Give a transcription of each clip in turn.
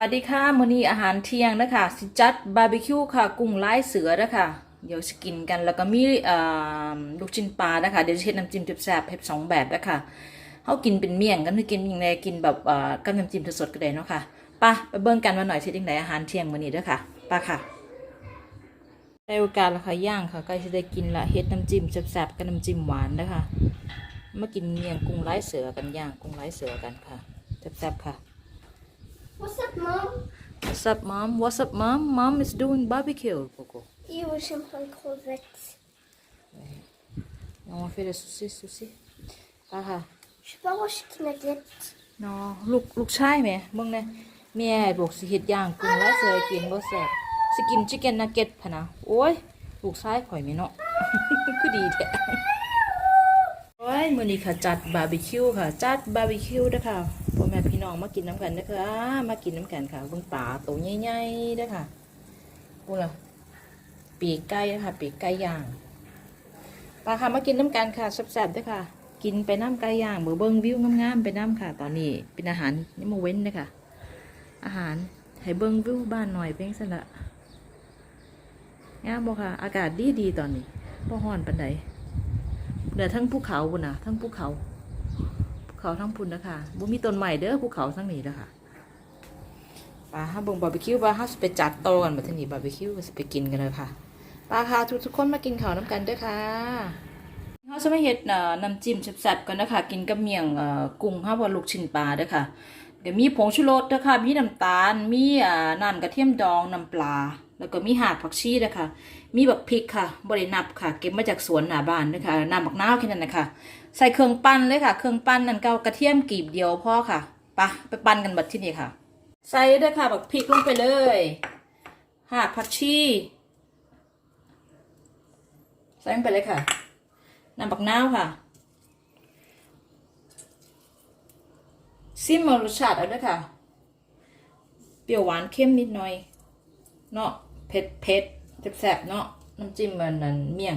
สวัสดีค่ะมื้อนี้อาหารเที่ยงนะคะสิจัดบาร์บีคิวค่ะ กุ้งลายเสือนะคะเดี๋ยวสกินกันแล้วก็มีลูกชิ้นปลานะคะเดี๋ยวจะเฮ็ดน้ำจิ้มแซ่บๆเฮ็ดสองแบบนะคะเฮากินเป็นเมี่ยงกันหรือกินยังไงกินแบบกับน้ำจิ้มสดๆก็ได้เนาะค่ะไปไปเบิ่งกันว่าหน่อยสิจังไดอาหารเที่ยงมื้อนี้เด้อค่ะไปค่ะได้โอกาสแล้วค่ะย่างค่ะใกล้จะได้กินละเฮ็ดน้ำจิ้มแซ่บๆกับน้ำจิ้มหวานนะคะมากินเมี่ยงกุ้งลายเสือกันย่างกุ้งลายเสือกันค่ะแซ่บๆค่ะ What's up, Mom? What's up, mom? What's up, mom? Mom is doing barbecue, Coco. You were champagne crevette. On va faire le saucisses aussi. ป้าค่ะ Je sais pas moi, je suis qui nugget. เนาะลูกลูกชายแม่เบิ่งแน่แม่บอกสิเฮ็ดย่างกุ้งแล้วเสยกินบ่แซ่บสิกินชิคเก้นนักเก็ตพะนะ โอ้ย ลูกชายข่อยแม่เนาะ คือดีแท้โอ้ยมื้อนี้ค่ะจัดบาร์บีคิวค่ะ จัดบาร์บีคิวเด้อค่ะ พ่อแม่พี่น้องมากินน้ำกันเด้อค่ะมากินน้ำกันค่ะเบิ่งปลาตัวใหญ่ๆด้อค่ะพูดล่ะปีกไก่ค่ะ ปีกไก่ย่างปลาค่ะมากินน้ำกันค่ะแซ่บๆด้วยค่ะ กินไปน้ำไก่ย่างเบอเบิ้งวิวงามๆไปน้ำค่ะ ตอนนี้เป็นอาหารนี่มาเว้นเลยค่ะอาหารให้เบิ้งวิวบ้านหน่อยเพียงสละงามบ่ค่ะ อากาศดีดีๆตอนนี้บ่ฮ้อนปานใดเหลือทั้งภูเขาบุญนะทั้งภูเขา เขาทั้งพุ่นนะคะบ่มีต้นใหม่เด้อภูเขาทั้งนี้เด้อค่ะปลาห้าเบิ่งบาร์บีคิวปลาห้าสิไปจัดโตะกันบัดทีนี้บาร์บีคิวก็สิไปกินกันเลยค่ะปลาค่ะทุกทุกๆคนมากินข้าวน้ำกันเด้วยค่ะเขาจะไม่เฮ็ดเอ่อน้ำจิ้มแซ่บๆกันนะคะกินกับเมี่ยงเอ่อกุ้งห้าว่าลูกชิ้นปลาเด้วยค่ะเดี๋ยวมีผงชูรสเด้วยค่ะมีน้ำตาลมีอ่าน้ำกระเทียมดองน้ำปลา แล้วก็มีหากผักชีเด้วยค่ะมีบักพริกค่ะบรินับค่ะ เก็บมาจากสวนหน้าบ้านเด้วยค่ะน้ำบักนาวแค่นั้นนะคะ ใส่เครื่องปั้นเลยค่ะ เครื่องปั้นนั่นก็กระเทียมกรีบเดียวพอค่ะปะไปปั้นกันบัดที่นี่ค่ะ ใส่เด้วยค่ะบักพริกลงไปเลยหากผักชีใส่ลงไปเลยค่ะน้ำบักนาวค่ะซิมเอารสชาติเอาด้วยค่ะ เปรี้ยวหวานเข้มนิดหน่อยเนาะ เผ็ดเผ็ดแซ่บๆเนาะน้ำจิ้มมันนั่นเมี่ยง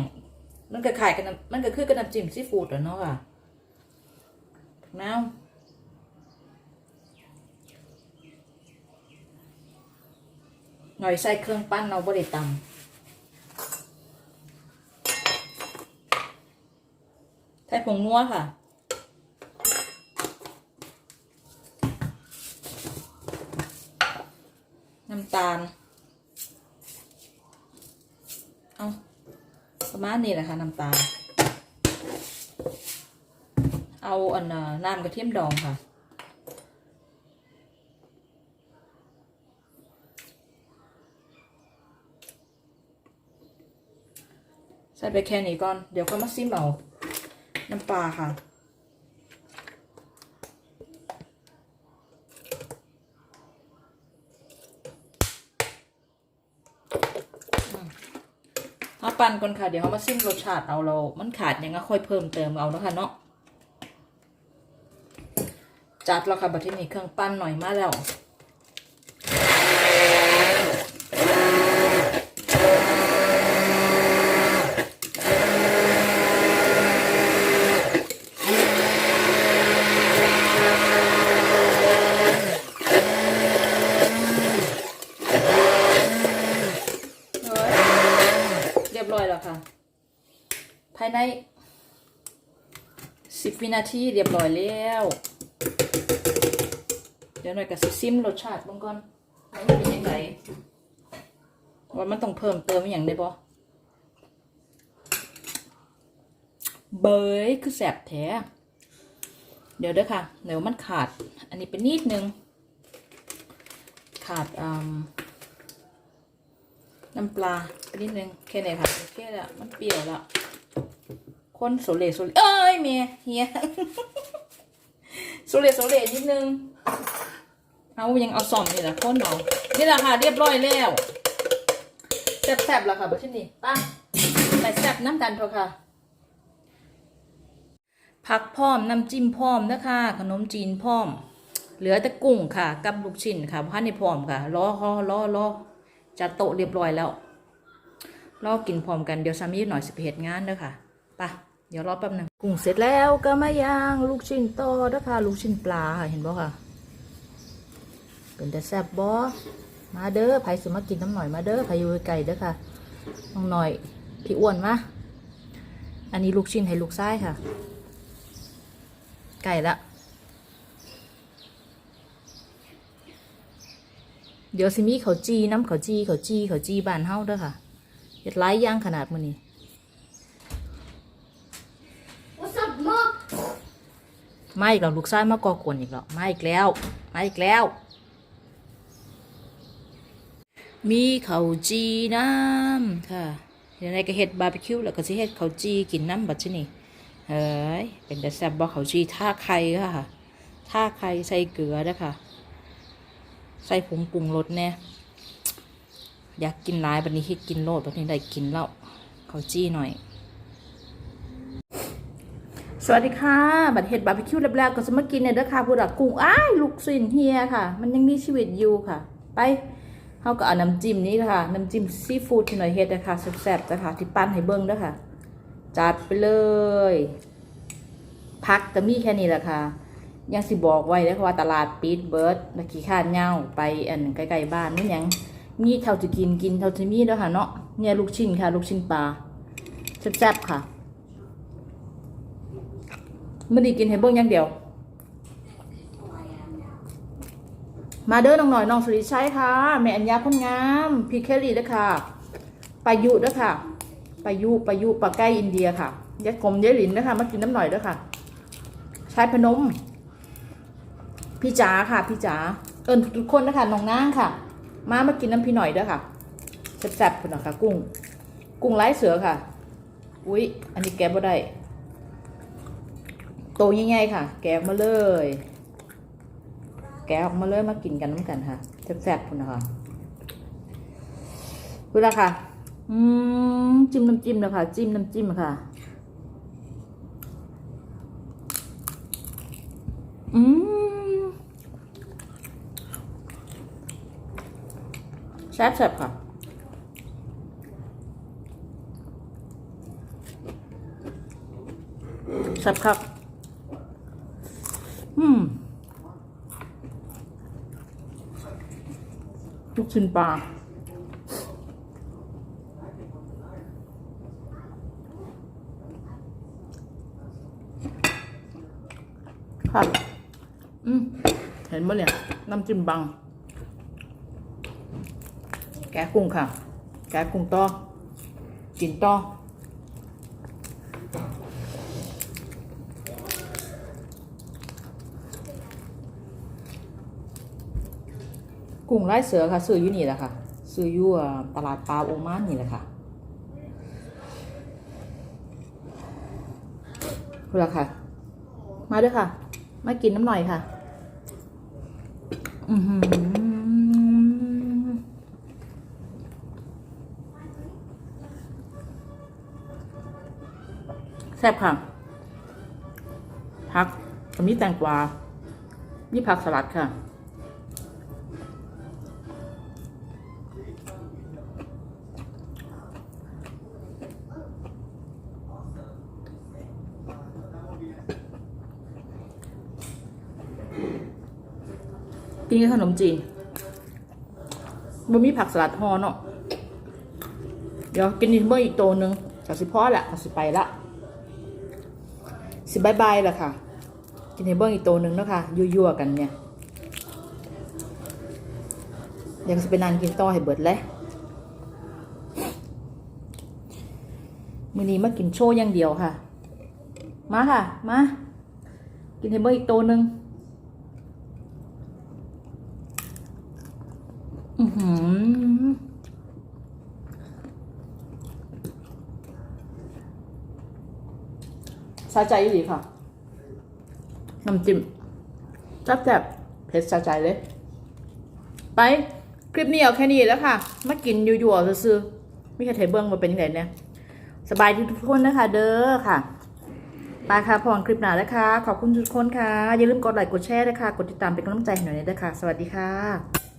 มันก็ขายกันมันก็คือกับน้ำจิ้มซีฟู้ดอะเนาะค่ะนาวหน่อยใส่เครื่องปั้นเราบริตำใส่ผงนัวค่ะ น้ำตาล เอาประมาณนี้แหละค่ะน้ำตาล เอาอันน้ำกระเทียมดองค่ะ ใส่ไปแค่นี้ก่อน เดี๋ยวก็มาซิมเอาน้ำปลาค่ะ ปั่นก่อนค่ะ เดี๋ยวเขามาซิมรสชาติเอาเรา มันขาดยังก็ค่อยเพิ่มเติมเอาเนาะค่ะเนาะ จัดแล้วค่ะบัดที่นี่เครื่องปั้นหน่อยมาแล้ว เรียบร้อยแล้วค่ะ ภาย ในสิบวินาทีเรียบร้อยแล้ว เดี๋ยวหน่อยกับซิมรสชาติบ้างก่อนว่ามันเป็นยังไงว่ามันต้องเพิ่มเติมอย่างได้ปะเบยคือแสบแท้เดี๋ยวเด้อค่ะ เดี๋ยวมันขาด อันนี้เป็นนิดนึง ขาดน้ำปลาไปนิดนึงแค่ไหนค่ะโอเคแล้วมันเปรี้ยวแล้ว คนโซเลโซเลเอ้ยเมียเฮียโซเลโซเลนิดนึง เอายังเอาซ่อมนี่แหละคนเอานี่แหละค่ะเรียบร้อยแล้วแซ่บๆแล้วค่ะบัชนี่ไป้าใส่แซ่บน้ำกันเถอะค่ะผักพร้อมน้ำจิ้มพร้อมนะคะขนมจีนพร้อม เหลือแต่กุ้งค่ะ กับลูกชิ้นค่ะพันในพร้อมค่ะรอรอรอรอจัดโต๊ะเรียบร้อยแล้วรอกินพร้อมกันเดี๋ยวสามีหน่อยสิเหตุงานเด้อค่ะไปะ เดี๋ยวรอแป๊บหนึงกุ้งเสร็จแล้วก็มาย่างลูกชิ้นต่อเด้อค่ะลูกชิ้นปลาค่ะเห็นบ่ค่ะ เป็นแต่แซ่บบ่มาเด้อไผสิมากินน้ำหน่อยมาเด้อไผอยู่ไกลเด้อค่ะน้องหน่อยพี่อ้วนมาอันนี้ลูกชิ้นให้ลูกซ้ค่ะ ไก่ละ เดี๋ยวสิมีเขาจีน้ำเขาจีเขาจีเขาจีบานเฮาเด้อค่ะเฮ็ดหลายอย่างขนาดมือนี้ What's up, Mom? มาอีกแล้วลูกชายมาก่อกวนอีกแล้วมาอีกแล้วมาอีกแล้ว มีเขาวจีน้ำค่ะเดี๋ยวในก็เฮ็ดบาร์บีคิวแล้วก็สิเฮ็ดเขาวจีกินน้ำบัดชนี่เฮ้ยเป็นแต่แซ่บบ่เขาวจีท่าไข่ค่ะท่าไข่ใส่เกลือเด้ค่ะใส่ผงปรุงรสแน่อยากกินหลายบัดนี้เฮ็ดกินโลดบัดนี้ได้กินแล้วเขาวจีหน่อย สวัสดีค่ะ บัตรเห็ดบาร์บีคิวแรกๆก็จะมากินเนี่ยเด้อค่ะผู้ดักกุ้งอ้ายลูกสินเฮียค่ะ มันยังมีชีวิตอยู่ค่ะ ไปเขาก็เอาน้ำจิ้มนี้ค่ะ น้ำจิ้มซีฟู้ดที่หน่อยเฮ็ดนะคะแซ่บๆนะคะที่ปั้นให้เบิ้งเด้อค่ะ จัดไปเลยพักก็มีแค่นี้แหละค่ะ ยังสิบอกไว้เลยค่ะว่าตลาดปิดเบิร์ดนักขี่ข้าเหย้าไปอันใกล้ๆบ้านนี่ยังมีเท่าจะกินกินเท่าจะมีเด้อค่ะเนาะเนี่ยลูกชิ้นค่ะ ลูกชิ้นปลาแซ่บๆค่ะ มันดีกินให้เบิ้งอย่างเดียว มาเด้อน้องหน่อยน้องสุริชัยค่ะ แม่อัญญาคนงามพี่เคลลี่ด้วยค่ะปายุด้วยค่ะปายุปายุปลาใกล้อินเดียค่ะยายกลมยายหลินด้วยค่ะมากินน้ำหน่อยด้วยค่ะชายพนม พี่จ๋าค่ะ พี่จ๋าเอิญทุกคนนะคะน้องนางค่ะ มามากินน้ำพี่หน่อยด้วยค่ะแซ่บๆคุณนะคะกุ้ง กุ้งไร้เสือค่ะ อุ๊ย อันนี้แกะบ่ได้ โตยังไงค่ะ แกะออกมาเลย แกะออกมาเลยมากินกันน้ำกันค่ะแซ่บๆคุณนะคะเวลาค่ะ อืมจิ้มน้ำจิ้มนะคะจิ้มน้ำจิ้มค่ะ อืมแซ่บๆค่ะแซ่บครับ อืม ลูกชิ้นปลาครับอืมเห็นไหมเนี่ย น้ำจิ้มบังแกะกุ้งค่ะ แกะกุ้งต่อกินต่อ กุ้งไร้เสือค่ะซื้ออยู่นี่แหละค่ะซื้ออยู่ตลาดปลาโอมานนี่แหละค่ะเอาละค่ะ มาด้วยค่ะ มากินน้ำหน่อยค่ะ อือหือแซ่บค่ะผักมีแตงกวามีผักสลัดค่ะ กินกับขนมจีนบะมีผักสลัดห่อเนาะเดี๋ยวกินเบอร์อีกตัวหนึ่งจากสิพ่อแหละจากสิไปละสิบายบายละค่ะ กินเบอร์อีกตัวหนึ่งเนาะค่ะยั่วๆกันเนี่ยยังสิไปนานกินต่อให้เบิดเลยมือนี้มากินโชว์อย่างเดียวค่ะ มาค่ะ มา กินเบอร์อีกตัวหนึ่ง อือหือ สะใจดีค่ะน้ำจิ้มจับแจบเผ็ดสะใจเลย ไป คลิปนี้เอาแค่นี้แล้วค่ะ มากินยั่วๆซื่อๆไม่เคยเทเบิ้งมาเป็นยังไงเนี่ย สบายทุกคนนะคะ เด้อค่ะไปค่ะพรคลิปหน้าแล้วค่ะ ขอบคุณทุกคนค่ะ อย่าลืมกดไลค์กดแชร์ด้วยค่ะกดติดตามเป็นกำลังใจให้หน่อยนะคะ สวัสดีค่ะ